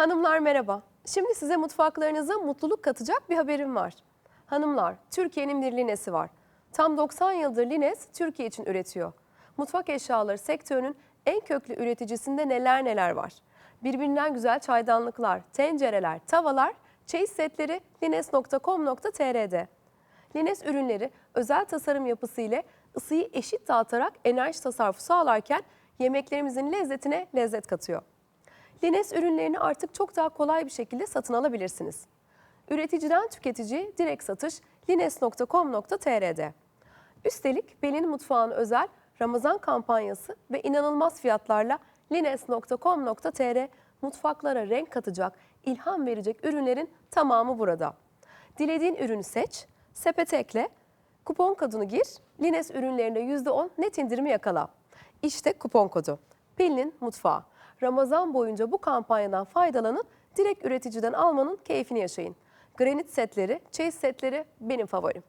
Hanımlar merhaba. Şimdi size mutfaklarınıza mutluluk katacak bir haberim var. Hanımlar, Türkiye'nin bir Lines'i var. Tam 90 yıldır Lines Türkiye için üretiyor. Mutfak eşyaları sektörünün en köklü üreticisinde neler neler var. Birbirinden güzel çaydanlıklar, tencereler, tavalar, çeyiz setleri lines.com.tr'de. Lines ürünleri özel tasarım yapısı ile ısıyı eşit dağıtarak enerji tasarrufu sağlarken yemeklerimizin lezzetine lezzet katıyor. Lines ürünlerini artık çok daha kolay bir şekilde satın alabilirsiniz. Üreticiden tüketici direkt satış lines.com.tr'de. Üstelik Belin Mutfağı'nın özel Ramazan kampanyası ve inanılmaz fiyatlarla lines.com.tr mutfaklara renk katacak, ilham verecek ürünlerin tamamı burada. Dilediğin ürünü seç, sepete ekle, kupon kodunu gir, Lines ürünlerinde %10 net indirimi yakala. İşte kupon kodu. Pelin'in mutfağı. Ramazan boyunca bu kampanyadan faydalanın, direkt üreticiden almanın keyfini yaşayın. Granit setleri, çeyiz setleri benim favorim.